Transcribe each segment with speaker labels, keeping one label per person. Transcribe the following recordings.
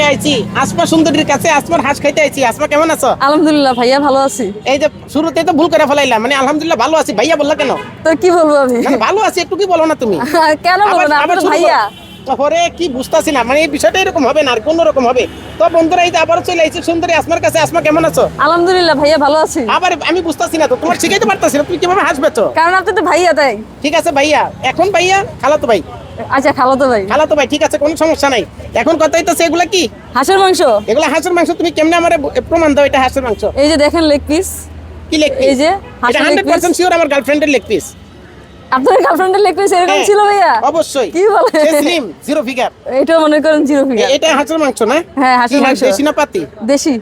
Speaker 1: জায়গায় আইছি। আসমা সুন্দরীর কাছে আসমার হাঁস খাইতে আইছি। আসমা কেমন আছো?
Speaker 2: আলহামদুলিল্লাহ ভাইয়া ভালো আছি।
Speaker 1: এই যে শুরুতে তো ভুল করে ফেলাইলাম মানে আলহামদুলিল্লাহ ভালো আছি। ভাইয়া বললা কেন?
Speaker 2: তো কি বলব আমি?
Speaker 1: ভালো আছি একটু কি বলো না তুমি?
Speaker 2: কেন বলব না?
Speaker 1: শুরু
Speaker 2: ভাইয়া।
Speaker 1: করো। পরে কি বুঝতাছি না? মানে এই বিষয়টা এরকম হবে না আর কোন রকম হবে। তো বন্ধুরা এই যে আবারও চলে আইছি সুন্দরী আসমার কাছে। আসমা কেমন আছো?
Speaker 2: আলহামদুলিল্লাহ ভাইয়া ভালো আছি।
Speaker 1: আবার আমি বুঝতাছি না তো তোমার শিখাইতে পারতাছি না। তুমি কীভাবে হাসবেছো
Speaker 2: কারণ আপনি তো ভাইয়া তাই।
Speaker 1: ঠিক আছে ভাইয়া। এখন ভাইয়া খালাতো ভাই।
Speaker 2: আচ্ছা খালো তো ভাই।
Speaker 1: খালাতো ভাই ঠিক আছে কোনো সমস্যা নাই। এখন কথা হইতাছে এগুলা কি?
Speaker 2: হাঁসের মাংস?
Speaker 1: এগুলা হাঁসের মাংস তুমি কেমনে আমার প্রমাণ দাও এটা হাঁসের মাংস?
Speaker 2: এই যে দেখেন লেগ পিস
Speaker 1: কি লেগ
Speaker 2: এই যে
Speaker 1: এটা
Speaker 2: হাঁসের leg
Speaker 1: hundred
Speaker 2: piece
Speaker 1: percent sure আমার গার্লফ্রেন্ডের লেগ পিস
Speaker 2: আপনার গার্লফ্রেন্ডের লেগ পিস এরকম
Speaker 1: হ্যাঁ,
Speaker 2: ছিল ভাইয়া?
Speaker 1: অবশ্যই।
Speaker 2: কি বলে?
Speaker 1: স্লিম জিরো ফিগার
Speaker 2: এটা মনে করেন জিরো ফিগার
Speaker 1: এটা হাঁসের মাংস না?
Speaker 2: হ্যাঁ, হাঁসের মাংস।
Speaker 1: দেশি না পাতি?
Speaker 2: দেশি।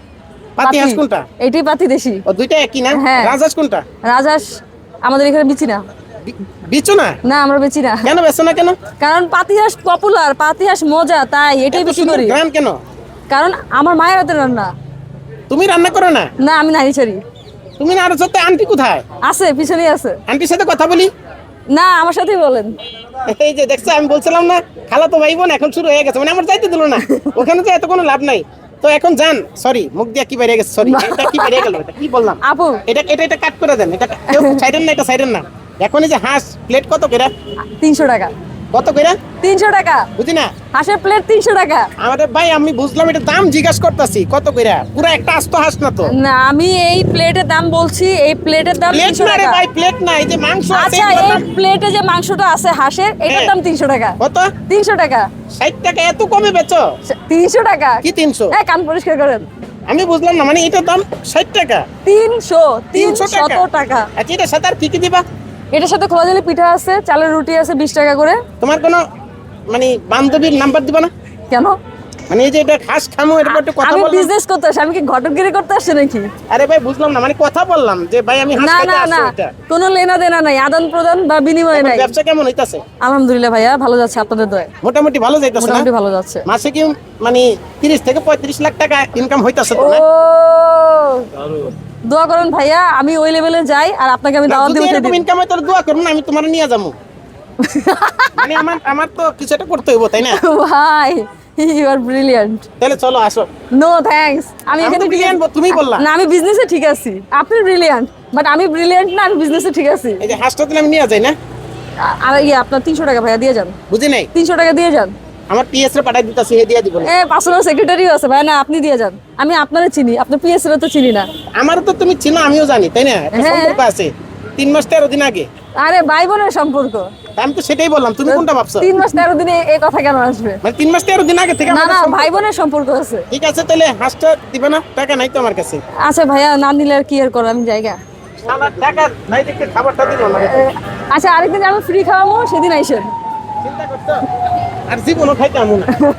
Speaker 1: পাতি হাঁস কোনটা? এটাই
Speaker 2: পাতি দেশি।
Speaker 1: ও দুইটা একই না?
Speaker 2: হ্যাঁ।
Speaker 1: রাজহাঁস কোনটা?
Speaker 2: রাজহাঁস আমাদের এখানে বিচি না।
Speaker 1: বিচো না?
Speaker 2: না আমরা বেচি না।
Speaker 1: কেন বেছো না কেন?
Speaker 2: কারণ পাতি হাঁস পপুলার পাতি হাঁস মজা তাই এটাই বেশি করি।
Speaker 1: গ্রাম কেন?
Speaker 2: কারণ আমার মায়ের হাতে রান্না।
Speaker 1: তুমি রান্না করো না?
Speaker 2: না আমি ছাড়ি।
Speaker 1: তুমি না আরও সত্যি আন্টি কোথায়?
Speaker 2: আছে পিছনে আছে।
Speaker 1: আন্টির সাথে কথা বলি?
Speaker 2: না আমার সাথেই বলেন।
Speaker 1: এই যে দেখছ আমি বলছিলাম না খালা তো ভাই বোন এখন শুরু হয়ে গেছে। মানে আমার যাইতে দিল না। ওখানে তো এত কোনো লাভ নাই। তো এখন যান সরি মুখ দিয়ে কি বেরিয়ে গেছে? সরি এটা কি বেরিয়ে গেল? এটা কি বললাম?
Speaker 2: আপু।
Speaker 1: এটা এটা এটা কাট করে দেন। এটা সাইডেন না এটা সাইডেন না। এখন এই যে হাঁস প্লেট কত করে?
Speaker 2: তিনশো টাকা।
Speaker 1: কত করে?
Speaker 2: তিনশো টাকা।
Speaker 1: বুঝি না?
Speaker 2: হাঁসের প্লেট তিনশো টাকা।
Speaker 1: আমাদের ভাই আমি বুঝলাম এটা দাম জিজ্ঞাসা করতেছি কত করে? পুরো একটা আস্ত হাঁস না তো?
Speaker 2: না আমি এই প্লেটের দাম বলছি এই প্লেটের দাম
Speaker 1: প্লেট
Speaker 2: তিনশো টাকা।
Speaker 1: ভাই প্লেট না এই যে মাংস আছে
Speaker 2: আচ্ছা এই প্লেটে যে মাংসটা আছে হাঁসের এটার
Speaker 1: হ্যাঁ।
Speaker 2: দাম তিনশো টাকা।
Speaker 1: কত?
Speaker 2: তিনশো টাকা।
Speaker 1: ষাট টাকা এত কমে বেচো?
Speaker 2: তিনশো টাকা।
Speaker 1: কি তিনশো?
Speaker 2: হ্যাঁ কান পরিষ্কার করেন।
Speaker 1: আমি বুঝলাম না মানে এটার দাম ষাট টাকা।
Speaker 2: তিনশো
Speaker 1: তিনশো টাকা। আচ্ছা এটার সাথে আর কি কি দিবা?
Speaker 2: এটার সাথে খোলা পিঠা আছে চালের রুটি আছে বিশ টাকা করে।
Speaker 1: তোমার কোনো মানে বান্ধবীর নাম্বার দিবা না?
Speaker 2: কেন?
Speaker 1: মানে এই যে এটা খাস খামো এটা একটু কথা
Speaker 2: আমি বিজনেস করতে আসছি আমি কি ঘটকগিরি করতে আসছি নাকি?
Speaker 1: আরে ভাই বুঝলাম না মানে কথা বললাম যে ভাই আমি হাঁস খাইতে
Speaker 2: না
Speaker 1: এটা।
Speaker 2: কোনো লেনা দেনা নাই আদান প্রদান বা বিনিময় নাই।
Speaker 1: ব্যবসা কেমন হইতাছে?
Speaker 2: আলহামদুলিল্লাহ ভাইয়া ভালো যাচ্ছে আপনাদের দয়।
Speaker 1: মোটামুটি ভালো যাইতাছে
Speaker 2: মোটামুটি ভালো যাচ্ছে।
Speaker 1: মাসে কি মানে তিরিশ থেকে পঁয়ত্রিশ লাখ টাকা ইনকাম হইতাছে তো না?
Speaker 2: দোয়া করেন ভাইয়া আমি ওই লেভেলে যাই আর আপনাকে আমি দাওয়াত দিব। সেদিন
Speaker 1: ইনকাম হয় তাহলে দোয়া করুন আমি তোমার নিয়ে যাব। মানে আমার আমার তো কিছু একটা করতে হইব তাই না?
Speaker 2: ভাই ইউ আর ব্রিলিয়ান্ট
Speaker 1: তাহলে চলো আসো।
Speaker 2: নো থ্যাঙ্কস আমি এখানে ঠিক
Speaker 1: তুমি বললা।
Speaker 2: না আমি বিজনেসে ঠিক আছি। আপনি ব্রিলিয়ান্ট বাট আমি ব্রিলিয়ান্ট না আমি বিজনেসে ঠিক আছি।
Speaker 1: এই যে হাঁসটা তাহলে আমি নিয়ে যাই না?
Speaker 2: আর ইয়ে আপনার তিনশো টাকা ভাইয়া দিয়ে যান।
Speaker 1: বুঝি নাই?
Speaker 2: তিনশো টাকা দিয়ে যান।
Speaker 1: আমার পিএস রে পাঠাই দিতাছি হে দিয়ে দিব না।
Speaker 2: এ পার্সোনাল সেক্রেটারিও আছে ভাই না আপনি দিয়ে যান। আমি আপনারা চিনি আপনার পিএস এর তো চিনি না।
Speaker 1: আমারও তো তুমি চিনো আমিও জানি তাই না?
Speaker 2: হ্যাঁ।
Speaker 1: সম্পর্ক আছে। তিন মাস তেরো দিন আগে।
Speaker 2: আরে ভাই বোনের সম্পর্ক।
Speaker 1: আমি তো সেটাই বললাম তুমি কোনটা ভাবছ?
Speaker 2: তিন মাস তেরো দিনে এই কথা কেন আসবে?
Speaker 1: মানে তিন মাস তেরো দিন আগে থেকে
Speaker 2: না না ভাই বোনের সম্পর্ক আছে।
Speaker 1: ঠিক আছে তাহলে হাঁসটা দিবে না টাকা নাই তো আমার কাছে।
Speaker 2: আচ্ছা ভাইয়া না নিলে আর কি আর করার আমি জায়গা।
Speaker 1: টাকা নাই দেখতে খাবারটা দিল না
Speaker 2: আচ্ছা আরেকদিন আমি ফ্রি খাওয়াবো সেদিন আইসেন।
Speaker 1: চিন্তা করছ? আর জীবনও খাইতে আমু না।